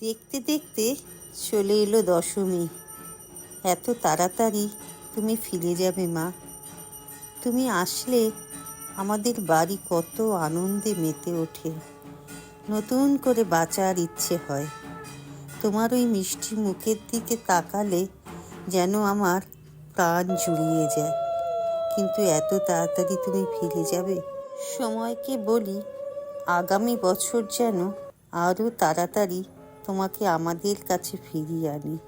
দেখতে দেখতে চলে এলো দশমী। এত তাড়াতাড়ি তুমি ফিরে যাবে মা। তুমি আসলে আমাদের বাড়ি কত আনন্দে মেতে ওঠে। নতুন করে বাঁচার ইচ্ছে হয়। তোমার ওই মিষ্টি মুখের দিকে তাকালে যেন আমার প্রাণ জুড়িয়ে যায়। কিন্তু এত তাড়াতাড়ি তুমি ফিরে যাবে? সময়কে বলি, আগামী বছর যেন আরও তাড়াতাড়ি তোমাকে আমাদের কাছে ফিরিয়ে আনি।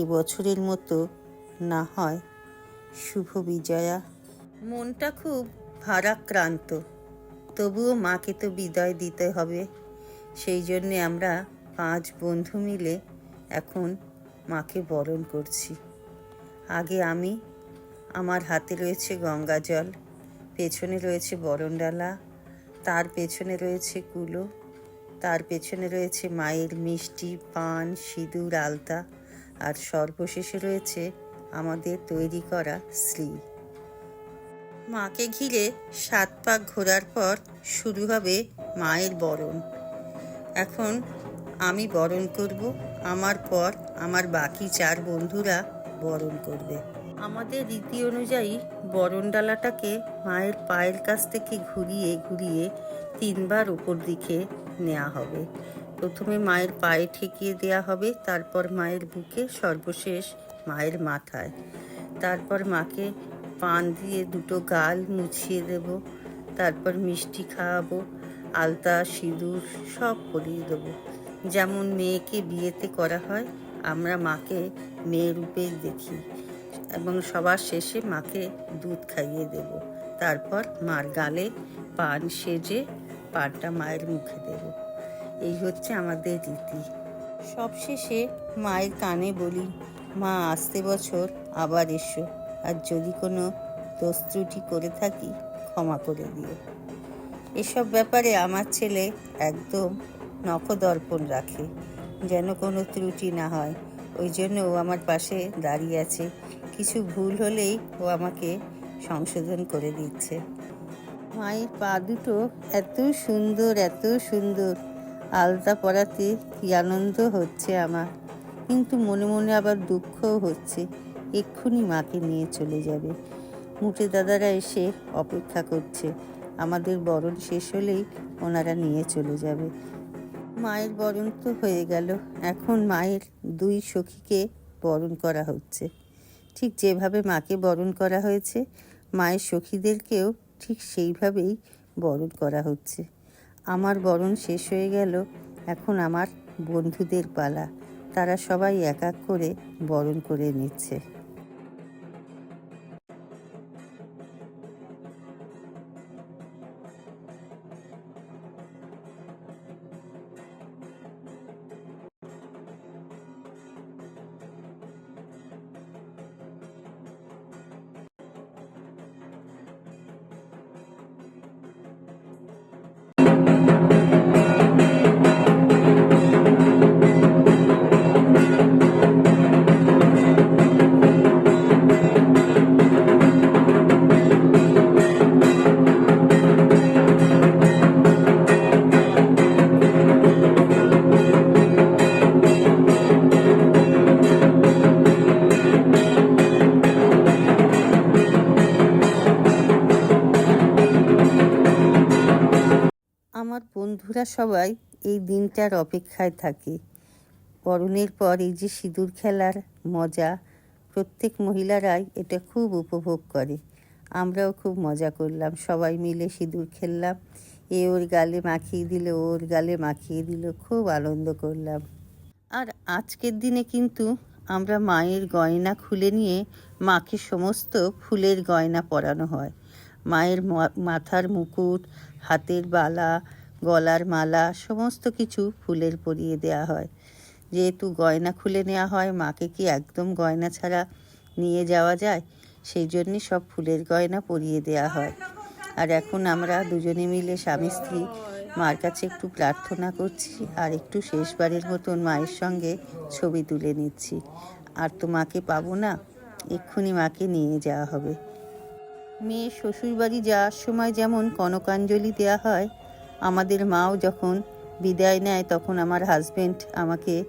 এবছরের মতো না হয়। শুভ বিজয়া। মনটা খুব ভারাক্রান্ত। তবুও মাকে তো বিদায় দিতে হবে। সেই জন্যে আমরা পাঁচ বন্ধু মিলে এখন মাকে বরণ করছি। আগে আমি, আমার হাতে রয়েছে গঙ্গা জল পেছনে রয়েছে বরণডালা, তার পেছনে রয়েছে কুলো তার পেছনে রয়েছে মায়ের মিষ্টি, পান, সিঁদুর, আলতা আর সর্বশেষে রয়েছে আমাদের তৈরি করা শ্রী মাকে ঘিরে সাত পাক ঘোরার পর শুরু হবে মায়ের বরণ। এখন আমি বরণ করব, আমার পর আমার বাকি চার বন্ধুরা বরণ করবে। আমাদের রীতি অনুযায়ী বরণ ডালাটাকে মায়ের পায়ের কাছ থেকে ঘুরিয়ে ঘুরিয়ে তিনবার উপর দিকে নেওয়া হবে। প্রথমে মায়ের পায়ে ঠেকিয়ে দেওয়া হবে, তারপর মায়ের বুকে সর্বশেষ মায়ের মাথায়। তারপর মাকে পান দিয়ে দুটো গাল মুছিয়ে দেব, তারপর মিষ্টি খাওয়াবো, আলতা, সিঁদুর সব পরিয়ে দেবো। যেমন মেয়েকে বিয়েতে করা হয়, আমরা মাকে মেয়ে রূপেই দেখি এবং সবার শেষে মাকে দুধ খাইয়ে দেব। তারপর মার গালে পান সেজে পানটা মায়ের মুখে দেব। এই হচ্ছে আমাদের রীতি। সবশেষে মায়ের কানে বলি, মা, আসতে বছর, আবার এসো। আর যদি কোনো দোষ ত্রুটি করে থাকি, ক্ষমা করে দিও। এসব ব্যাপারে আমার ছেলে একদম নখদর্পণ রাখে, যেন কোনো ত্রুটি না হয়। ওই জন্য ও আমার পাশে দাঁড়িয়ে আছে। কিছু ভুল হলেই ও আমাকে সংশোধন করে দিচ্ছে। মায়ের পা দুটো এত সুন্দর এত সুন্দর। আলতা পরাতে কি আনন্দ হচ্ছে আমার। কিন্তু মনে মনে আবার দুঃখও হচ্ছে। এক্ষুনি মাকে নিয়ে চলে যাবে। মুটে দাদারা এসে অপেক্ষা করছে। আমাদের বরণ শেষ হলেই ওনারা নিয়ে চলে যাবে। মায়ের বরণ তো হয়ে গেল। এখন মায়ের দুই সখীকে বরণ করা হচ্ছে। ঠিক যেভাবে মাকে বরণ করা হয়েছে, মায়ের সখীদেরকেও ঠিক সেইভাবেই বরণ করা হচ্ছে। আমার বরণ শেষ হয়ে গেল, এখন আমার বন্ধুদের পালা। তারা সবাই এক এক করে বরণ করে নিচ্ছে। বন্ধুরা সবাই এই দিনটার অপেক্ষায় থাকে। পরনের পর এই যে সিঁদুর খেলার মজা, প্রত্যেক মহিলারাই এটা খুব উপভোগ করে। আমরাও খুব মজা করলাম, সবাই মিলে সিঁদুর খেললাম। এ ওর গালে মাখিয়ে দিল ওর গালে মাখিয়ে দিল, খুব আনন্দ করলাম। আর আজকের দিনে কিন্তু আমরা মায়ের গয়না খুলে নিয়ে মাকে সমস্ত ফুলের গয়না পরানো হয়। মায়ের মাথার মুকুট, হাতের বালা গলার মালা, সমস্ত কিছু ফুলের পরিয়ে দেওয়া হয়। যেহেতু গয়না খুলে নেওয়া হয়, মাকে কি একদম গয়না ছাড়া নিয়ে যাওয়া যায়? সেই জন্যে সব ফুলের গয়না পরিয়ে দেওয়া হয়। আর এখন আমরা দুজনে মিলে স্বামী, স্ত্রী, মার কাছে একটু প্রার্থনা করছি আর একটু শেষবারের মতন মায়ের সঙ্গে ছবি তুলে নিচ্ছি। আর তো মাকে পাবো না, এক্ষুনি মাকে নিয়ে যাওয়া হবে। মেয়ে শ্বশুরবাড়ি যাওয়ার সময় যেমন কনকাঞ্জলি দেওয়া হয় আমাদের মাও যখন বিদায় নেয়, তখন আমার হাজব্যান্ড আমাকে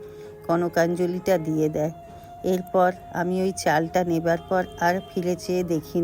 কনকাঞ্জলিটা দিয়ে দেয়। এরপর আমি ওই চালটা নেবার পর আর ফিরে চেয়ে দেখি